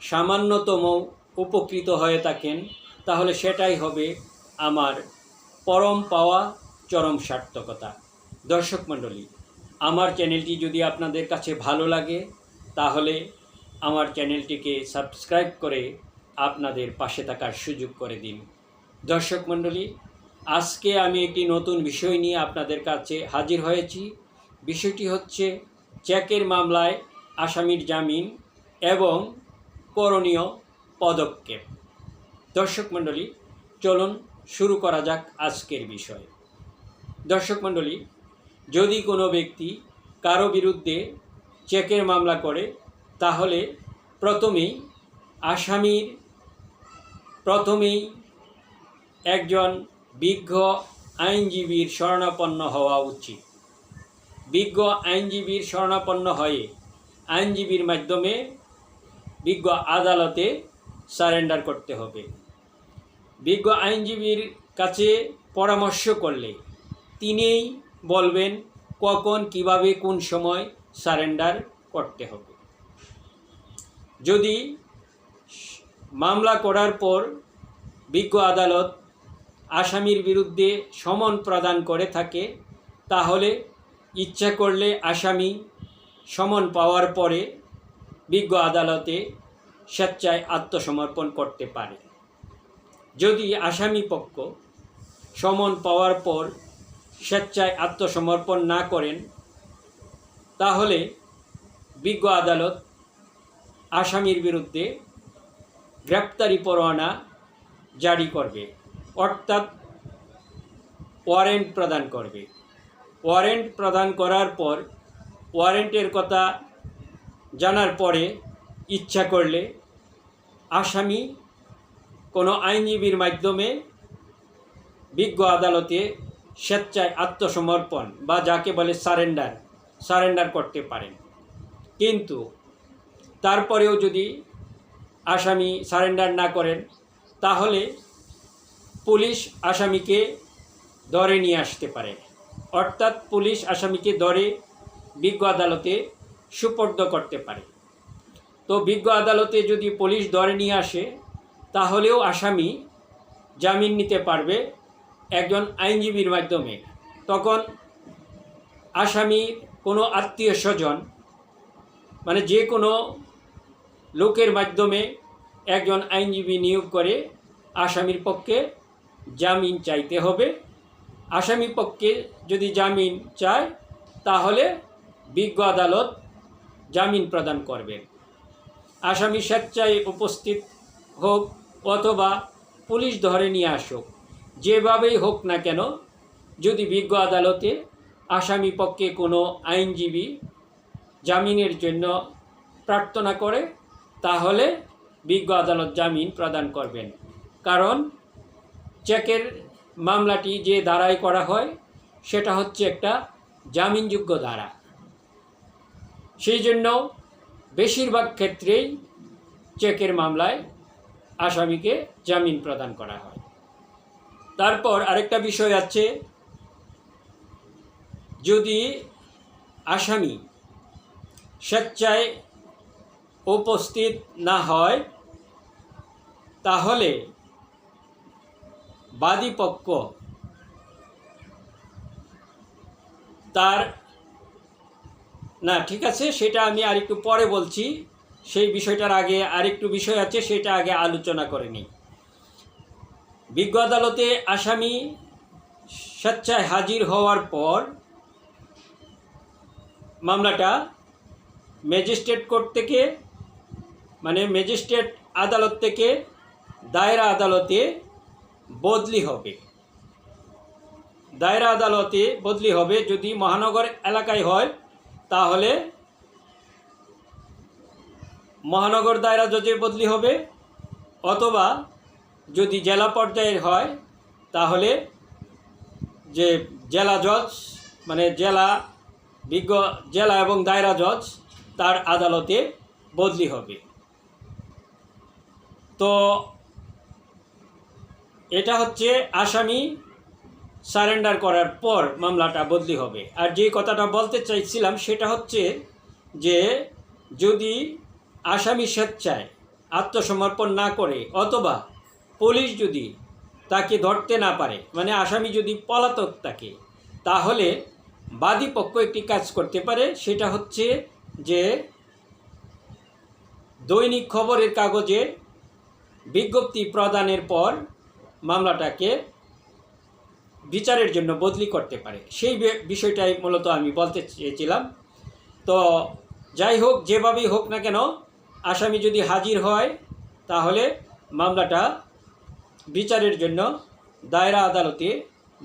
সামান্যতম উপকৃত হয়ে থাকেন, তাহলে সেটাই হবে আমার পরম পাওয়া চরম সার্থকতা। দর্শক মণ্ডলী, আমার চ্যানেলটি যদি আপনাদের কাছে ভালো লাগে, তাহলে আমার চ্যানেলটিকে সাবস্ক্রাইব করে আপনাদের পাশে থাকার সুযোগ করে দিন। দর্শক মণ্ডলী, আজকে আমি একটি নতুন বিষয় নিয়ে আপনাদের কাছে হাজির হয়েছি। বিষয়টি হচ্ছে, চেকের মামলায় আসামির জামিন এবং করণীয় পদক্ষেপ। দর্শক মণ্ডলী, চলুন শুরু করা যাক আজকের বিষয়। দর্শক মণ্ডলী, যদি কোনো ব্যক্তি কারও বিরুদ্ধে চেকের মামলা করে, তাহলে প্রথমেই আসামির প্রথমেই একজন বিজ্ঞ আইনজীবীর শরণাপন্ন হওয়া উচিত। বিজ্ঞ আইনজীবীর শরণাপন্ন হয়ে আইনজীবীর মাধ্যমে বিজ্ঞ আদালতে সারেন্ডার করতে হবে। বিজ্ঞ আইনজীবীর কাছে পরামর্শ করলে তিনিই বলবেন কখন, কীভাবে, কোন সময় সারেন্ডার করতে হবে। যদি মামলা করার পর বিজ্ঞ আদালত আসামির বিরুদ্ধে সমন প্রদান করে থাকে, তাহলে ইচ্ছা করলে আসামি সমন পাওয়ার পরে বিজ্ঞ আদালতে স্বেচ্ছায় আত্মসমর্পণ করতে পারে। যদি আসামি পক্ষ সমন পাওয়ার পর স্বেচ্ছায় আত্মসমর্পণ না করেন, তাহলে বিজ্ঞ আদালত আসামির বিরুদ্ধে গ্রেপ্তারি পরোয়ানা জারি করবে, অর্থাৎ ওয়ারেন্ট প্রদান করবে। ওয়ারেন্ট প্রদান করার পর ওয়ারেন্টের কথা জানার পরে ইচ্ছা করলে আসামি কোনো আইনজীবীর মাধ্যমে বিজ্ঞ আদালতে স্বেচ্ছায় আত্মসমর্পণ বা যাকে বলে সারেন্ডার সারেন্ডার করতে পারেন। কিন্তু তারপরেও যদি আসামি সারেন্ডার না করেন, তাহলে পুলিশ আসামিকে ধরে নিয়ে আসতে পারে। অর্থাৎ পুলিশ আসামিকে ধরে বিজ্ঞ আদালতে সুপর্দ করতে পারে। তো বিজ্ঞ আদালতে যদি পুলিশ ধরে নিয়ে আসে, তাহলেও আসামি জামিন নিতে পারবে একজন আইনজীবীর মাধ্যমে। তখন আসামির কোনো আত্মীয় স্বজন মানে যে কোনো লোকের মাধ্যমে একজন আইনজীবী নিয়োগ করে আসামির পক্ষে জামিন চাইতে হবে। আসামি পক্ষে যদি জামিন চায়, তাহলে বিজ্ঞ আদালত জামিন প্রদান করবেন। আসামি স্বেচ্ছায় উপস্থিত হোক অথবা পুলিশ ধরে নিয়ে আসুক, যেভাবেই হোক না কেন, যদি বিজ্ঞ আদালতে আসামি পক্ষে কোনো আইনজীবী জামিনের জন্য প্রার্থনা করে, তাহলে বিজ্ঞ আদালত জামিন প্রদান করবেন। কারণ চেকের মামলাটি যে ধারায় করা হয়, সেটা হচ্ছে একটা জামিনযোগ্য ধারা। সেই জন্য বেশিরভাগ ক্ষেত্রেই চেকের মামলায় আসামিকে জামিন প্রদান করা হয়। তারপর আরেকটা বিষয় আছে, যদি আসামি স্বেচ্ছায় উপস্থিত না হয়, তাহলে বাদীপক্ষ তার না, ঠিক আছে, সেটা আমি আরেকটু পরে বলছি। সেই বিষয়টার আগে আরেকটু বিষয় আছে, সেটা আগে আলোচনা করে নিই। বিজ্ঞ আদালতে আসামি স্বেচ্ছায় হাজির হওয়ার পর মামলাটা ম্যাজিস্ট্রেট কোর্ট থেকে মানে ম্যাজিস্ট্রেট আদালত থেকে, দায়রা আদালতে বদলি হবে। দায়রা আদালতে বদলি হবে যদি মহানগর এলাকায় হয়। তাহলে মহানগর দায়রা জজে বদলি হবে, অথবা যদি জেলা পর্যায়ের হয়, তাহলে যে জেলা জজ মানে জেলা বিজ্ঞ, জেলা এবং দায়রা জজ, তার আদালতে বদলি হবে। তো এটা হচ্ছে আসামি সারেন্ডার করার পর মামলাটা বদলি হবে। আর যে কথাটা বলতে চাইছিলাম সেটা হচ্ছে যে যদি আসামি স্বেচ্ছায় আত্মসমর্পণ না করে অথবা পুলিশ যদি তাকে ধরতে না পারে মানে আসামি যদি পলাতক থাকে, তাহলে বাদী পক্ষ একটি কাজ করতে পারে, সেটা হচ্ছে যে দৈনিক খবরের কাগজে বিজ্ঞপ্তি প্রদানের পর মামলাটাকে বিচারের জন্য বদলি করতে পারে। সেই বিষয়টাই মূলত আমি বলতে চেয়েছিলাম। তো যাই হোক, যেভাবেই হোক না কেন, আসামি যদি হাজির হয়, তাহলে মামলাটা বিচারের জন্য দায়রা আদালতে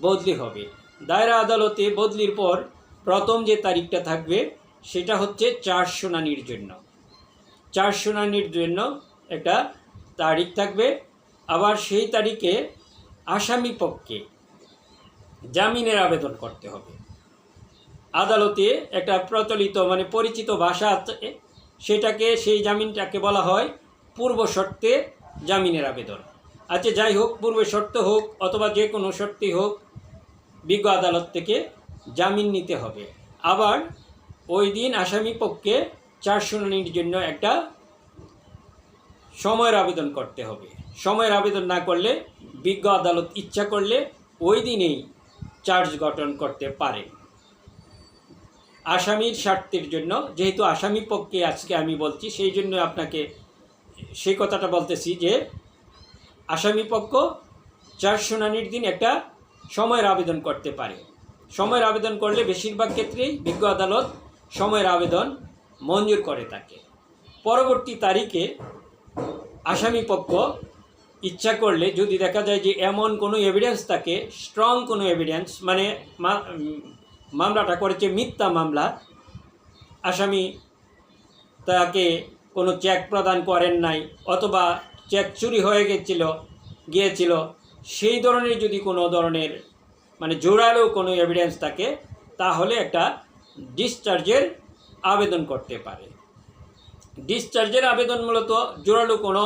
বদলি হবে। দায়রা আদালতে বদলির পর প্রথম যে তারিখটা থাকবে, সেটা হচ্ছে চার শুনানির জন্য। চার শুনানির জন্য একটা তারিখ থাকবে। আবার সেই তারিখে আসামি পক্ষে জামিনের আবেদন করতে হবে। আদালতে একটা প্রচলিত মানে পরিচিত ভাষা আছে, সেটাকে সেই জামিনটাকে বলা হয় পূর্ব শর্তে জামিনের আবেদন। আচ্ছা যাই হোক পূর্ব শর্ত হোক অথবা যে কোনো শর্তেই হোক, বিজ্ঞ আদালত থেকে জামিন নিতে হবে। আবার ওই দিন আসামি পক্ষে চার শুনানির জন্য একটা সময়ের আবেদন করতে হবে। সময়ের আবেদন না করলে বিজ্ঞ আদালত ইচ্ছা করলে ওই দিনেই চার্জ গঠন করতে পারে। আসামির স্বার্থের জন্য, যেহেতু আসামি পক্ষে আজকে আমি বলছি, সেই জন্য আপনাকে সেই কথাটা বলতেছি যে, আসামি পক্ষ চার শুনানির দিন একটা সময়ের আবেদন করতে পারে। সময়ের আবেদন করলে বেশিরভাগ ক্ষেত্রেই বিজ্ঞ আদালত সময়ের আবেদন মঞ্জুর করে থাকে। পরবর্তী তারিখে আসামি পক্ষ ইচ্ছা করলে যদি দেখা যায় যে এমন কোনো এভিডেন্স থাকে স্ট্রং কোনো এভিডেন্স মানে মামলাটা করেছে মিথ্যা মামলা, আসামি তাকে কোনো চেক প্রদান করেন নাই অথবা চেক চুরি হয়ে গেছিল, গিয়েছিল, সেই ধরনের যদি কোনো ধরনের মানে জোরালো কোনো এভিডেন্স থাকে, তাহলে একটা ডিসচার্জের আবেদন করতে পারে। ডিসচার্জের আবেদন মূলত জোরালো কোনো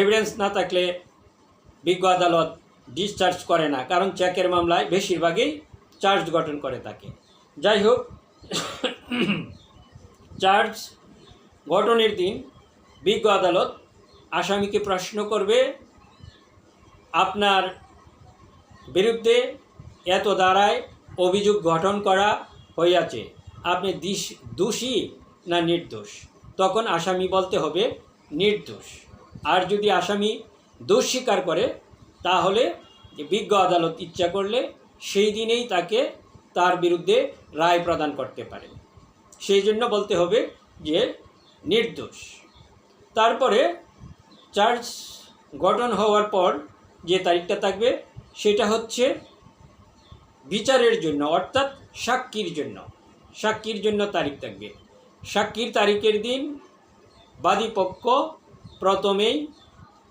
এভিডেন্স না থাকলে বিজ্ঞ আদালত ডিসচার্জ করে না, কারণ চেকের মামলায় বেশিরভাগই চার্জ গঠন করে থাকে যাই হোক চার্জ গঠনের দিন বিজ্ঞ আদালত আসামিকে প্রশ্ন করবে, আপনার বিরুদ্ধে এত দ্বারায় অভিযোগ গঠন করা হইয়াছে, আপনি দোষী না নির্দোষ? তখন আসামি বলতে হবে, নির্দোষ। আর যদি আসামি দোষ স্বীকার করে, তাহলে বিজ্ঞ আদালত ইচ্ছা করলে সেই দিনেই তাকে তার বিরুদ্ধে রায় প্রদান করতে পারে। সেই জন্য বলতে হবে যে নির্দোষ। তারপরে চার্জ গঠন হওয়ার পর যে তারিখটা থাকবে, সেটা হচ্ছে বিচারের জন্য, অর্থাৎ সাক্ষীর জন্য। সাক্ষীর জন্য তারিখ থাকবে। সাক্ষীর তারিখের দিন বাদী পক্ষ প্রথমেই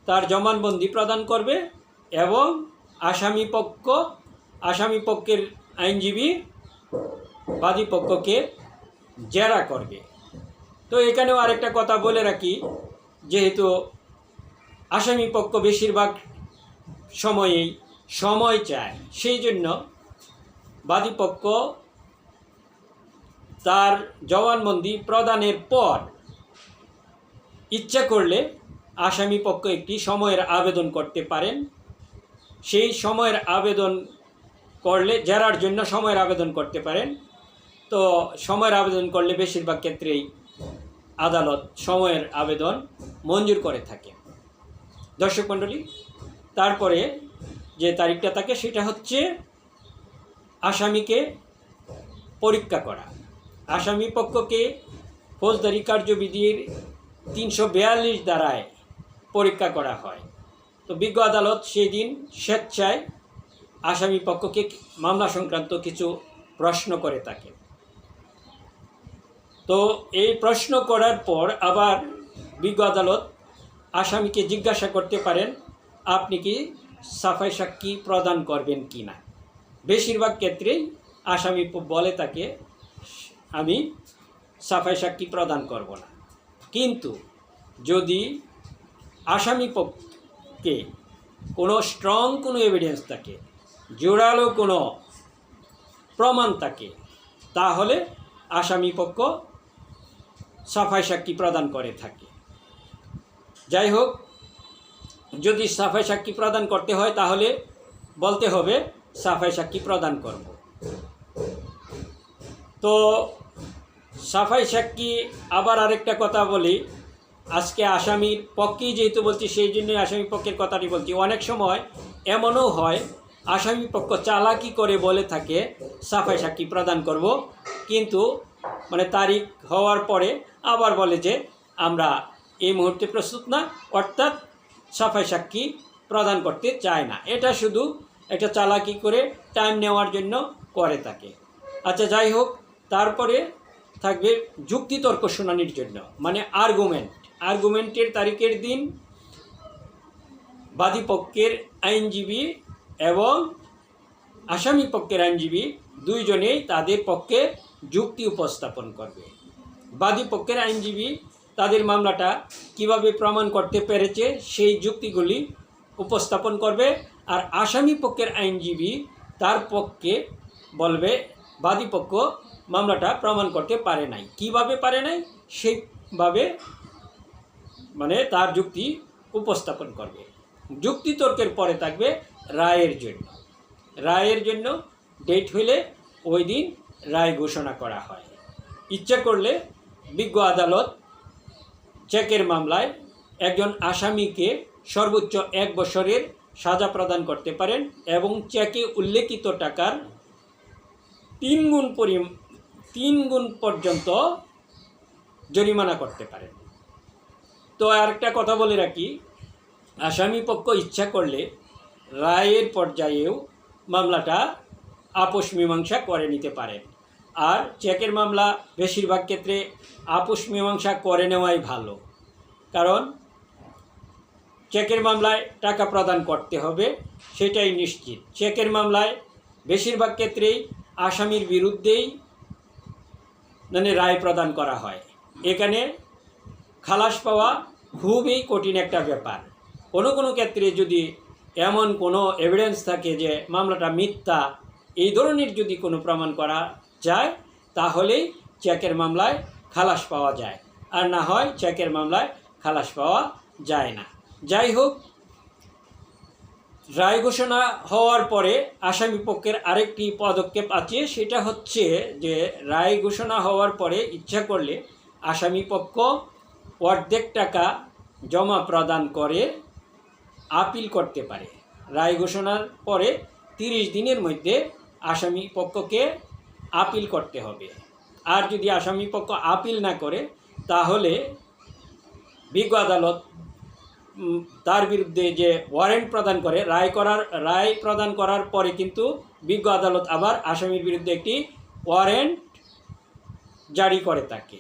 তার জমানবন্দি প্রদান করবে এবং আসামি পক্ষ, আসামি পক্ষের আইনজীবী বাদী পক্ষকে জেরা করবে। তো এখানেও আরেকটা কথা বলে রাখি, যেহেতু আসামি পক্ষ বেশিরভাগ সময়েই সময় চায়, সেই জন্য বাদীপক্ষ তার জবানবন্দি প্রদানের পর ইচ্ছা করলে আসামি পক্ষ একটি সময়ের আবেদন করতে পারেন। সেই সময়ের আবেদন করলে, জেরার জন্য সময়ের আবেদন করতে পারেন। তো সময়ের আবেদন করলে বেশিরভাগ ক্ষেত্রেই আদালত সময়ের আবেদন মঞ্জুর করে থাকে। দর্শক মণ্ডলী, তারপরে যে তারিখটা থাকে, সেটা হচ্ছে আসামিকে পরীক্ষা করা। আসামি পক্ষকে ফৌজদারি কার্যবিধির তিনশো বিয়াল্লিশ দ্বারায় পরীক্ষা করা হয়। তো বিজ্ঞ আদালত সেই দিন স্বেচ্ছায় আসামি পক্ষকে মামলা সংক্রান্ত কিছু প্রশ্ন করে থাকে। তো এই প্রশ্ন করার পর আবার বিজ্ঞ আদালত আসামিকে জিজ্ঞাসা করতে পারেন, আপনি কি সাফাই সাক্ষী প্রদান করবেন কি না? বেশিরভাগ ক্ষেত্রেই আসামি বলে তাকে আমি সাফাই সাক্ষী প্রদান করব না। কিন্তু যদি আসামি পক্ষে কোনো স্ট্রং কোনো এভিডেন্স থাকে, জোরালো কোনো প্রমাণ থাকে, তাহলে আসামি পক্ষ সাফাই সাক্ষী প্রদান করে থাকে। যাই হোক, যদি সাফাই সাক্ষী প্রদান করতে হয়, তাহলে বলতে হবে সাফাই সাক্ষী প্রদান করব। তো সাফাই সাক্ষী, আবার আরেকটা কথা বলি। আজকে আসামির পক্ষেই যেহেতু বলছি, সেই জন্যই আসামি পক্ষের কথাটি বলছি। অনেক সময় এমনও হয়, আসামি পক্ষ চালাকি করে বলে থাকে, সাফাই সাক্ষী প্রদান করব। কিন্তু মানে তারিখ হওয়ার পরে আবার বলে যে, আমরা এই মুহূর্তে প্রস্তুত না, অর্থাৎ সাফাই সাক্ষী প্রদান করতে চায় না। এটা শুধু একটা চালাকি করে টাইম নেওয়ার জন্য করে থাকে। আচ্ছা যাই হোক, তারপরে থাকবে যুক্তিতর্ক শুনানির জন্য মানে আর্গুমেন্ট আর্গুমেন্টের তারিখের দিন বাদী পক্ষের আইনজীবী এবং আসামি পক্ষের আইনজীবী দুইজনেই তাদের পক্ষে যুক্তি উপস্থাপন করবে। বাদী পক্ষের আইনজীবী তাদের মামলাটা কীভাবে প্রমাণ করতে পেরেছে সেই যুক্তিগুলি উপস্থাপন করবে আর আসামি পক্ষের আইনজীবী তার পক্ষে বলবে বাদী পক্ষ মামলাটা প্রমাণ করতে পারে নাই। কীভাবে পারে নাই? সেইভাবে মানে তার যুক্তি উপস্থাপন করবে। যুক্তিতর্কের পরে থাকবে রায়ের জন্য। রায়ের জন্য ডেট হইলে ওই দিন রায় ঘোষণা করা হয়। ইচ্ছা করলে বিজ্ঞ আদালত চেকের মামলায় একজন আসামিকে সর্বোচ্চ এক বছরের সাজা প্রদান করতে পারেন এবং চেকে উল্লেখিত টাকার তিন গুণ পরি তিন গুণ পর্যন্ত জরিমানা করতে পারেন তো আরেকটা কথা বলে রাখি, আসামি পক্ষ ইচ্ছা করলে রায়ের পর্যায়েও মামলাটা আপোষ মীমাংসা করে নিতে পারেন আর চেকের মামলা বেশিরভাগ ক্ষেত্রে আপোষ মীমাংসা করে নেওয়াই ভালো। কারণ চেকের মামলায় টাকা প্রদান করতে হবে, সেটাই নিশ্চিত। চেকের মামলায় বেশিরভাগ ক্ষেত্রেই আসামির বিরুদ্ধেই মানে রায় প্রদান করা হয়। এখানে খালাস পাওয়া খুবই কঠিন একটা ব্যাপার। কোনো কোনো ক্ষেত্রে যদি এমন কোনো এভিডেন্স থাকে যে মামলাটা মিথ্যা, এই ধরনের যদি কোনো প্রমাণ করা যায়, তাহলেই চেকের মামলায় খালাস পাওয়া যায়। আর না হয় চেকের মামলায় খালাস পাওয়া যায় না। যাই হোক রায় ঘোষণা হওয়ার পরে আসামি পক্ষের আরেকটি পদক্ষেপ আছে, সেটা হচ্ছে যে রায় ঘোষণা হওয়ার পরে ইচ্ছা করলে আসামি পক্ষ অর্ধেক টাকা জমা প্রদান করে, আপিল করতে পারে। রায় ঘোষণার পরে তিরিশ দিনের মধ্যে আসামি পক্ষকে আপিল করতে হবে। আর যদি আসামি পক্ষ আপিল না করে, তাহলে বিজ্ঞ আদালত তার বিরুদ্ধে যে ওয়ারেন্ট প্রদান করে, রায় করার, রায় প্রদান করার পরে কিন্তু বিজ্ঞ আদালত আবার আসামির বিরুদ্ধে একটি ওয়ারেন্ট জারি করে তাকে।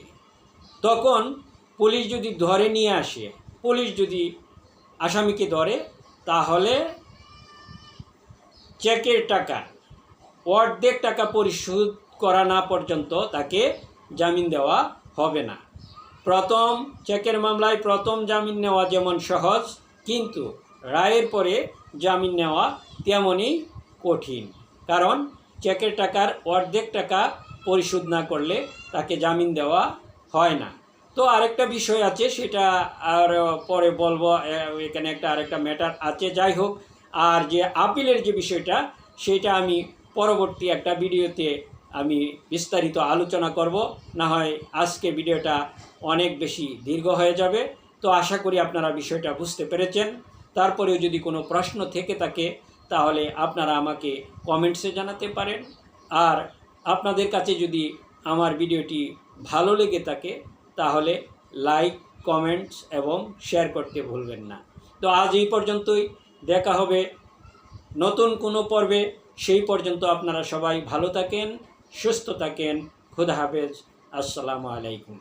তখন পুলিশ যদি ধরে নিয়ে আসে, পুলিশ যদি আসামিকে ধরে, তাহলে চেকের টাকা, অর্ধেক টাকা পরিশোধ করা না পর্যন্ত তাকে জামিন দেওয়া হবে না। প্রথম চেকের মামলায় প্রথম জামিন নেওয়া যেমন সহজ, কিন্তু রায়ের পরে জামিন নেওয়া তেমনই কঠিন। কারণ চেকের টাকার অর্ধেক টাকা পরিশোধ না করলে তাকে জামিন দেওয়া হয় না। তো আরেকটা বিষয় আছে, সেটা আর পরে বলব এখানে একটা আরেকটা ম্যাটার আছে। যাই হোক, আর যে আপিলের যে বিষয়টা, সেটা আমি পরবর্তী একটা ভিডিওতে আমি বিস্তারিত আলোচনা করব। না হয় আজকে ভিডিওটা অনেক বেশি দীর্ঘ হয়ে যাবে। তো আশা করি আপনারা বিষয়টা বুঝতে পেরেছেন। তারপরেও যদি কোনো প্রশ্ন থেকে থাকে, তাহলে আপনারা আমাকে কমেন্টসে জানাতে পারেন। আর আপনাদের কাছে যদি আমার ভিডিওটি ভালো লেগে থাকে, তাহলে লাইক, কমেন্টস এবং শেয়ার করতে ভুলবেন না। তো আজ এই পর্যন্তই। দেখা হবে নতুন কোনো পর্বে। সেই পর্যন্ত আপনারা সবাই ভালো থাকেন। সুস্থ থাকেন খুদা হাফেজ আসসালামু আলাইকুম।